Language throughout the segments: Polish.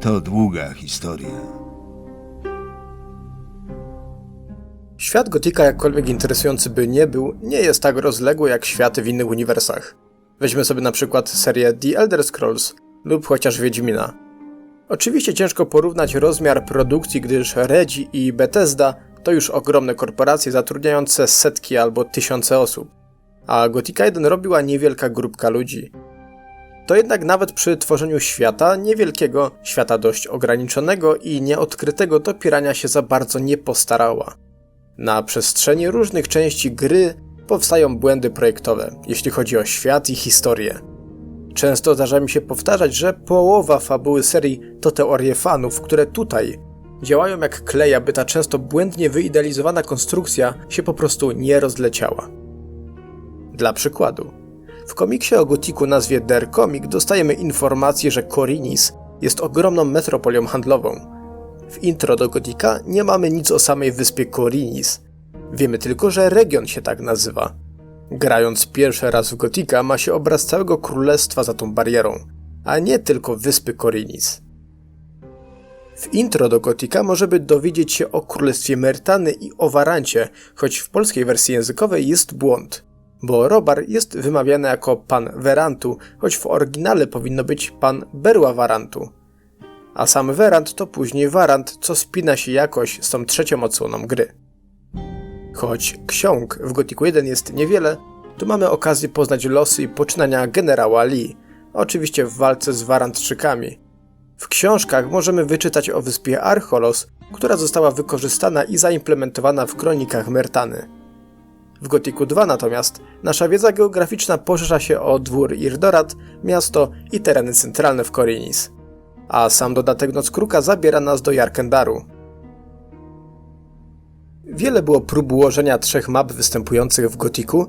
To długa historia. Świat Gotika, jakkolwiek interesujący by nie był, nie jest tak rozległy jak światy w innych uniwersach. Weźmy sobie na przykład serię The Elder Scrolls lub chociaż Wiedźmina. Oczywiście ciężko porównać rozmiar produkcji, gdyż Redzi i Bethesda to już ogromne korporacje zatrudniające setki albo tysiące osób, a Gothica 1 robiła niewielka grupka ludzi. To jednak nawet przy tworzeniu świata, niewielkiego, świata dość ograniczonego i nieodkrytego, to Pirania się za bardzo nie postarała. Na przestrzeni różnych części gry powstają błędy projektowe, jeśli chodzi o świat i historię. Często zdarza mi się powtarzać, że połowa fabuły serii to teorie fanów, które tutaj działają jak klej, aby ta często błędnie wyidealizowana konstrukcja się po prostu nie rozleciała. Dla przykładu, w komiksie o Gotiku nazwie Der Comic dostajemy informację, że Korinis jest ogromną metropolią handlową. W intro do Gotika nie mamy nic o samej wyspie Korinis. Wiemy tylko, że region się tak nazywa. Grając pierwszy raz w Gotika ma się obraz całego królestwa za tą barierą, a nie tylko wyspy Korinis. W intro do Gotika możemy dowiedzieć się o królestwie Mertany i o choć w polskiej wersji językowej jest błąd, bo Robar jest wymawiany jako pan Verantu, choć w oryginale powinno być pan Berła Warantu. A sam Verant to później Warant, co spina się jakoś z tą trzecią odsłoną gry. Choć ksiąg w Gotiku 1 jest niewiele, to mamy okazję poznać losy i poczynania generała Lee, oczywiście w walce z Warantczykami. W książkach możemy wyczytać o wyspie Archolos, która została wykorzystana i zaimplementowana w kronikach Mertany. W Gotiku 2 natomiast nasza wiedza geograficzna poszerza się o dwór Irdorat, miasto i tereny centralne w Korinis. A sam dodatek Noc Kruka zabiera nas do Jarkendaru. Wiele było prób ułożenia trzech map występujących w Gotiku,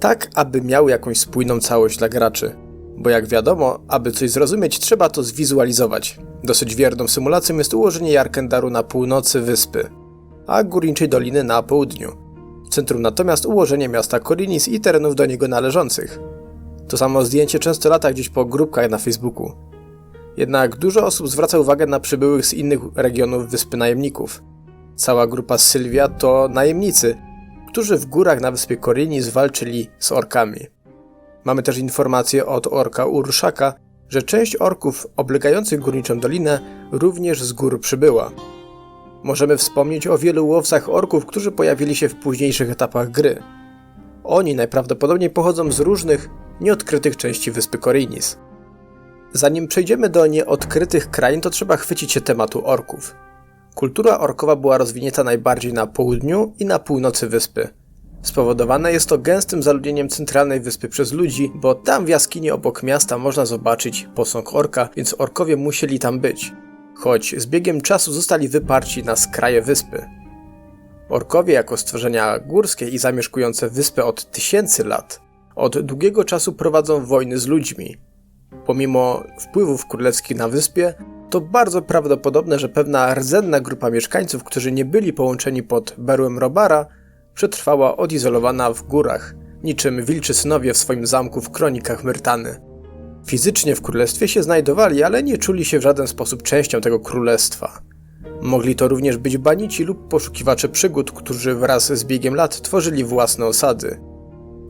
tak aby miały jakąś spójną całość dla graczy. Bo jak wiadomo, aby coś zrozumieć, trzeba to zwizualizować. Dosyć wierną symulacją jest ułożenie Jarkendaru na północy wyspy, a Górniczej Doliny na południu. Centrum natomiast ułożenie miasta Korinis i terenów do niego należących. To samo zdjęcie często lata gdzieś po grupkach na Facebooku. Jednak dużo osób zwraca uwagę na przybyłych z innych regionów wyspy najemników. Cała grupa Sylwia to najemnicy, którzy w górach na wyspie Korinis walczyli z orkami. Mamy też informację od orka Urszaka, że część orków oblegających górniczą dolinę również z gór przybyła. Możemy wspomnieć o wielu łowcach orków, którzy pojawili się w późniejszych etapach gry. Oni najprawdopodobniej pochodzą z różnych, nieodkrytych części wyspy Korinis. Zanim przejdziemy do nieodkrytych krain, to trzeba chwycić się tematu orków. Kultura orkowa była rozwinięta najbardziej na południu i na północy wyspy. Spowodowane jest to gęstym zaludnieniem centralnej wyspy przez ludzi, bo tam w jaskini obok miasta można zobaczyć posąg orka, więc orkowie musieli tam być. Choć z biegiem czasu zostali wyparci na skraje wyspy. Orkowie jako stworzenia górskie i zamieszkujące wyspę od tysięcy lat, od długiego czasu prowadzą wojny z ludźmi. Pomimo wpływów królewskich na wyspie, to bardzo prawdopodobne, że pewna rdzenna grupa mieszkańców, którzy nie byli połączeni pod berłem Robara, przetrwała odizolowana w górach, niczym wilczy synowie w swoim zamku w kronikach Myrtany. Fizycznie w królestwie się znajdowali, ale nie czuli się w żaden sposób częścią tego królestwa. Mogli to również być banici lub poszukiwacze przygód, którzy wraz z biegiem lat tworzyli własne osady.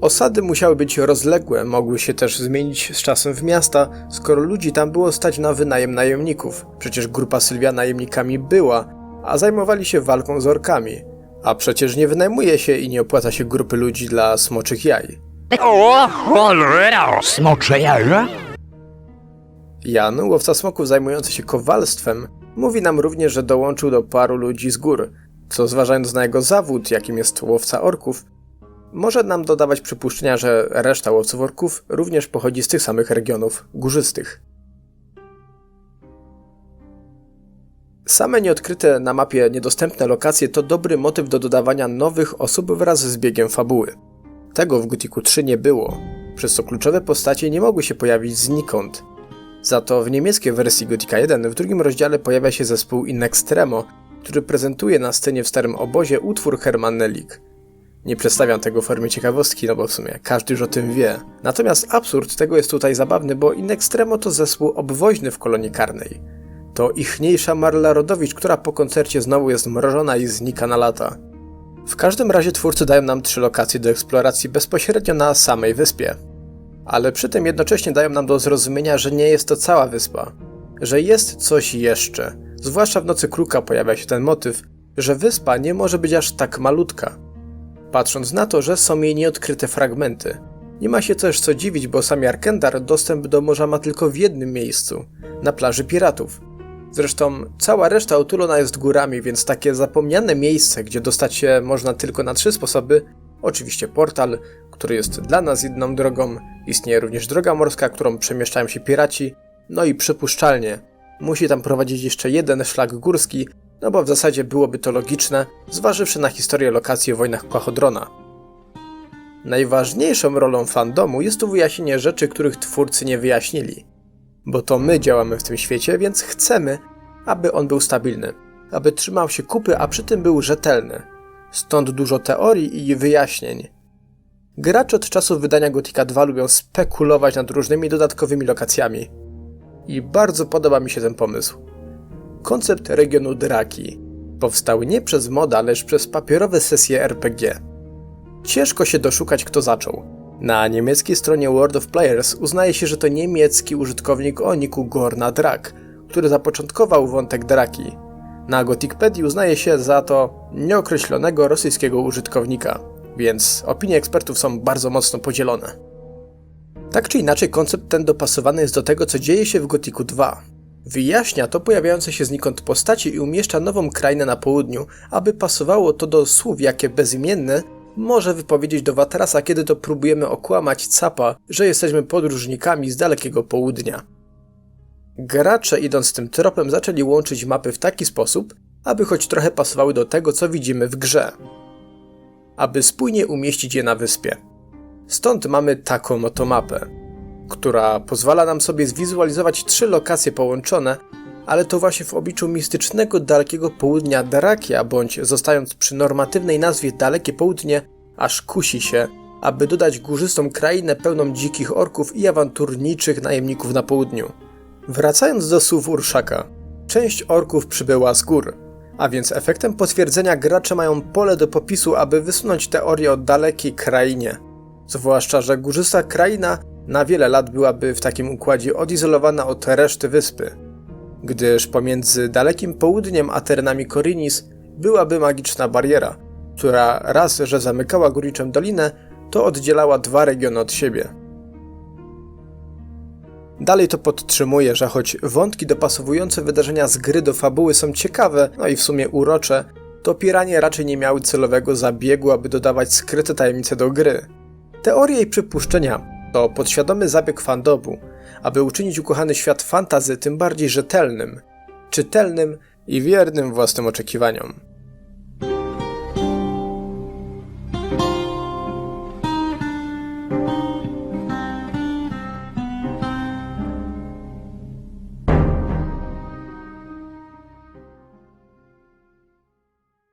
Osady musiały być rozległe, mogły się też zmienić z czasem w miasta, skoro ludzi tam było stać na wynajem najemników. Przecież grupa Sylwia najemnikami była, a zajmowali się walką z orkami. A przecież nie wynajmuje się i nie opłaca się grupy ludzi dla smoczych jaj. O! Smocze jaja? Jan, łowca smoków zajmujący się kowalstwem, mówi nam również, że dołączył do paru ludzi z gór, co zważając na jego zawód, jakim jest łowca orków, może nam dodawać przypuszczenia, że reszta łowców orków również pochodzi z tych samych regionów górzystych. Same nieodkryte na mapie niedostępne lokacje to dobry motyw do dodawania nowych osób wraz z biegiem fabuły. Tego w Gotiku 3 nie było, przez co kluczowe postacie nie mogły się pojawić znikąd. Za to w niemieckiej wersji Gotika 1 w drugim rozdziale pojawia się zespół In Extremo, który prezentuje na scenie w Starym Obozie utwór Hermannelik. Nie przedstawiam tego w formie ciekawostki, no bo w sumie każdy już o tym wie. Natomiast absurd tego jest tutaj zabawny, bo In Extremo to zespół obwoźny w kolonii karnej. To ichniejsza Marla Rodowicz, która po koncercie znowu jest mrożona i znika na lata. W każdym razie twórcy dają nam trzy lokacje do eksploracji bezpośrednio na samej wyspie. Ale przy tym jednocześnie dają nam do zrozumienia, że nie jest to cała wyspa. Że jest coś jeszcze. Zwłaszcza w Nocy Kruka pojawia się ten motyw, że wyspa nie może być aż tak malutka. Patrząc na to, że są jej nieodkryte fragmenty. Nie ma się też co dziwić, bo sam Arkendar dostęp do morza ma tylko w jednym miejscu na plaży piratów. Zresztą cała reszta otulona jest górami, więc takie zapomniane miejsce, gdzie dostać się można tylko na trzy sposoby, oczywiście portal, który jest dla nas jedną drogą, istnieje również droga morska, którą przemieszczają się piraci, no i przypuszczalnie musi tam prowadzić jeszcze jeden szlak górski, no bo w zasadzie byłoby to logiczne, zważywszy na historię lokacji o wojnach Pachodrona. Najważniejszą rolą fandomu jest tu wyjaśnienie rzeczy, których twórcy nie wyjaśnili. Bo to my działamy w tym świecie, więc chcemy, aby on był stabilny, aby trzymał się kupy, a przy tym był rzetelny. Stąd dużo teorii i wyjaśnień. Gracze od czasu wydania Gothica 2 lubią spekulować nad różnymi dodatkowymi lokacjami. I bardzo podoba mi się ten pomysł. Koncept regionu Draki powstał nie przez moda, lecz przez papierowe sesje RPG. Ciężko się doszukać, kto zaczął. Na niemieckiej stronie World of Players uznaje się, że to niemiecki użytkownik o niku Gorna Drak, który zapoczątkował wątek Draki. Na Gothicpedii uznaje się za to nieokreślonego rosyjskiego użytkownika, więc opinie ekspertów są bardzo mocno podzielone. Tak czy inaczej, koncept ten dopasowany jest do tego, co dzieje się w Gothicu 2. Wyjaśnia to pojawiające się znikąd postaci i umieszcza nową krainę na południu, aby pasowało to do słów, jakie bezimienny może wypowiedzieć do Watrasa, kiedy to próbujemy okłamać Capa, że jesteśmy podróżnikami z dalekiego południa. Gracze idąc tym tropem zaczęli łączyć mapy w taki sposób, aby choć trochę pasowały do tego, co widzimy w grze. Aby spójnie umieścić je na wyspie. Stąd mamy taką oto mapę, która pozwala nam sobie zwizualizować trzy lokacje połączone, ale to właśnie w obliczu mistycznego dalekiego południa Darakia, bądź zostając przy normatywnej nazwie Dalekie Południe, aż kusi się, aby dodać górzystą krainę pełną dzikich orków i awanturniczych najemników na południu. Wracając do słów Urszaka, część orków przybyła z gór, a więc efektem potwierdzenia gracze mają pole do popisu, aby wysunąć teorię o dalekiej krainie. Zwłaszcza, że górzysta kraina na wiele lat byłaby w takim układzie odizolowana od reszty wyspy, gdyż pomiędzy dalekim południem a terenami Korinis byłaby magiczna bariera, która raz, że zamykała górniczą dolinę, to oddzielała dwa regiony od siebie. Dalej to podtrzymuje, że choć wątki dopasowujące wydarzenia z gry do fabuły są ciekawe, no i w sumie urocze, to piranie raczej nie miały celowego zabiegu, aby dodawać skryte tajemnice do gry. Teorie i przypuszczenia to podświadomy zabieg fandomu, aby uczynić ukochany świat fantazy tym bardziej rzetelnym, czytelnym i wiernym własnym oczekiwaniom.